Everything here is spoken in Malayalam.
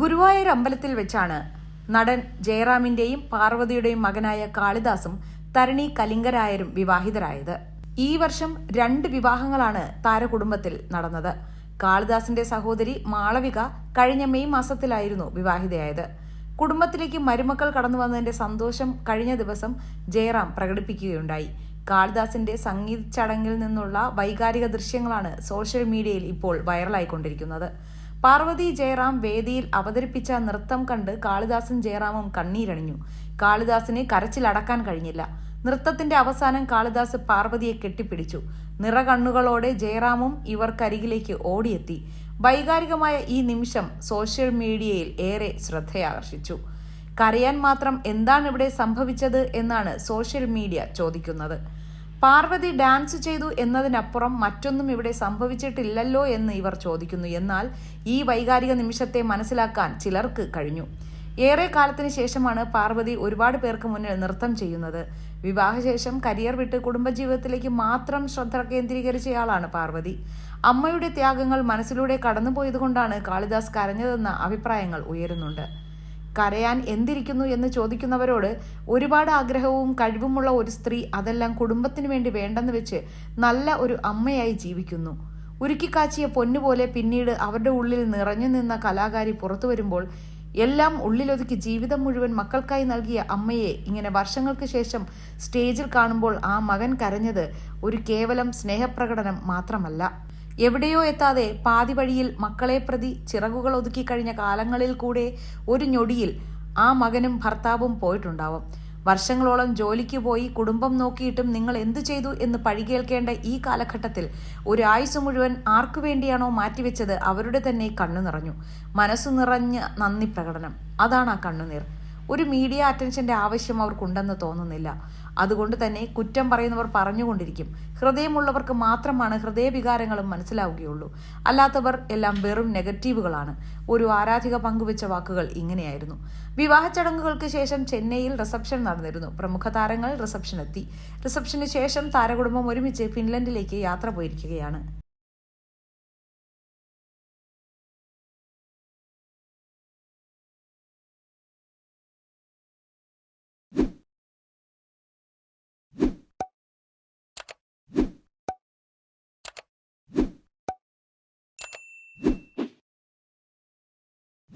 ഗുരുവായൂർ അമ്പലത്തിൽ വെച്ചാണ് നടൻ ജയറാമിന്റെയും പാർവതിയുടെയും മകനായ കാളിദാസും തരണി കലിംഗരായരും വിവാഹിതരായത്. ഈ വർഷം രണ്ട് വിവാഹങ്ങളാണ് താരകുടുംബത്തിൽ നടന്നത്. കാളിദാസിന്റെ സഹോദരി മാളവിക കഴിഞ്ഞ മെയ് മാസത്തിലായിരുന്നു വിവാഹിതയായത്. കുടുംബത്തിലേക്ക് മരുമക്കൾ കടന്നു വന്നതിന്റെ സന്തോഷം കഴിഞ്ഞ ദിവസം ജയറാം പ്രകടിപ്പിക്കുകയുണ്ടായി. കാളിദാസിന്റെ സംഗീത ചടങ്ങിൽ നിന്നുള്ള വൈകാരിക ദൃശ്യങ്ങളാണ് സോഷ്യൽ മീഡിയയിൽ ഇപ്പോൾ വൈറലായിക്കൊണ്ടിരിക്കുന്നത്. പാർവതി ജയറാം വേദിയിൽ അവതരിപ്പിച്ച നൃത്തം കണ്ട് കാളിദാസും ജയറാമും കണ്ണീരണിഞ്ഞു. കാളിദാസിന് കരച്ചിലടക്കാൻ കഴിഞ്ഞില്ല. നൃത്തത്തിന്റെ അവസാനം കാളിദാസ് പാർവതിയെ കെട്ടിപ്പിടിച്ചു. നിറകണ്ണുകളോടെ ജയറാമും ഇവർക്കരികിലേക്ക് ഓടിയെത്തി. വൈകാരികമായ ഈ നിമിഷം സോഷ്യൽ മീഡിയയിൽ ഏറെ ശ്രദ്ധയാകർഷിച്ചു. കരയാൻ മാത്രം എന്താണ് ഇവിടെ സംഭവിച്ചത് എന്നാണ് സോഷ്യൽ മീഡിയ ചോദിക്കുന്നത്. പാർവതി ഡാൻസ് ചെയ്തു എന്നതിനപ്പുറം മറ്റൊന്നും ഇവിടെ സംഭവിച്ചിട്ടില്ലല്ലോ എന്ന് ഇവർ ചോദിക്കുന്നു. എന്നാൽ ഈ വൈകാരിക നിമിഷത്തെ മനസ്സിലാക്കാൻ ചിലർക്ക് കഴിഞ്ഞു. ഏറെ കാലത്തിന് ശേഷമാണ് പാർവതി ഒരുപാട് പേർക്ക് മുന്നിൽ നൃത്തം ചെയ്യുന്നത്. വിവാഹശേഷം കരിയർ വിട്ട് കുടുംബജീവിതത്തിലേക്ക് മാത്രം ശ്രദ്ധ കേന്ദ്രീകരിച്ചയാളാണ് പാർവതി. അമ്മയുടെ ത്യാഗങ്ങൾ മനസ്സിലൂടെ കടന്നുപോയതുകൊണ്ടാണ് കാളിദാസ് കരഞ്ഞതെന്ന അഭിപ്രായങ്ങൾ ഉയരുന്നുണ്ട്. കരയാൻ എന്തിരിക്കുന്നു എന്ന് ചോദിക്കുന്നവരോട് ഒരുപാട് ആഗ്രഹവും കഴിവുമുള്ള ഒരു സ്ത്രീ അതെല്ലാം കുടുംബത്തിന് വേണ്ടി വേണ്ടെന്ന് വെച്ച് നല്ല ഒരു അമ്മയായി ജീവിക്കുന്നു. ഉരുക്കിക്കാച്ചിയ പൊന്നുപോലെ പിന്നീട് അവരുടെ ഉള്ളിൽ നിറഞ്ഞു നിന്ന കലാകാരി പുറത്തു വരുമ്പോൾ എല്ലാം ഉള്ളിലൊതുക്കി ജീവിതം മുഴുവൻ മക്കൾക്കായി നൽകിയ അമ്മയെ ഇങ്ങനെ വർഷങ്ങൾക്ക് ശേഷം സ്റ്റേജിൽ കാണുമ്പോൾ ആ മകൻ കരഞ്ഞത് ഒരു കേവലം സ്നേഹപ്രകടനം മാത്രമല്ല. എവിടെയോ എത്താതെ പാതിവഴിയിൽ മക്കളെ പ്രതി ചിറകുകൾ ഒതുക്കി കഴിഞ്ഞ കാലങ്ങളിൽ കൂടെ ഒരു ഞൊടിയിൽ ആ മകനും ഭർത്താവും പോയിട്ടുണ്ടാവും. വർഷങ്ങളോളം ജോലിക്ക് പോയി കുടുംബം നോക്കിയിട്ടും നിങ്ങൾ എന്തു ചെയ്തു എന്ന് പഴികേൽക്കേണ്ട ഈ കാലഘട്ടത്തിൽ ഒരു ആയുസ് മുഴുവൻ ആർക്കു വേണ്ടിയാണോ മാറ്റിവെച്ചത് അവരുടെ തന്നെ കണ്ണു നിറഞ്ഞു. മനസ്സു നിറഞ്ഞ നന്ദി പ്രകടനം. അതാണ് ആ കണ്ണുനീർ. ഒരു മീഡിയ അറ്റൻഷന്റെ ആവശ്യം അവർക്കുണ്ടെന്ന് തോന്നുന്നില്ല. അതുകൊണ്ട് തന്നെ കുറ്റം പറയുന്നവർ പറഞ്ഞുകൊണ്ടിരിക്കും. ഹൃദയമുള്ളവർക്ക് മാത്രമാണ് ഹൃദയവികാരങ്ങളും മനസ്സിലാവുകയുള്ളൂ. അല്ലാത്തവർ എല്ലാം വെറും നെഗറ്റീവുകളാണ്. ഒരു ആരാധിക പങ്കുവെച്ച വാക്കുകൾ ഇങ്ങനെയായിരുന്നു. വിവാഹ ചടങ്ങുകൾക്ക് ശേഷം ചെന്നൈയിൽ റിസപ്ഷൻ നടന്നിരുന്നു. പ്രമുഖ താരങ്ങൾ റിസപ്ഷൻ എത്തി. റിസപ്ഷന് ശേഷം താരകുടുംബം ഒരുമിച്ച് ഫിൻലൻഡിലേക്ക് യാത്ര പോയിരിക്കുകയാണ്.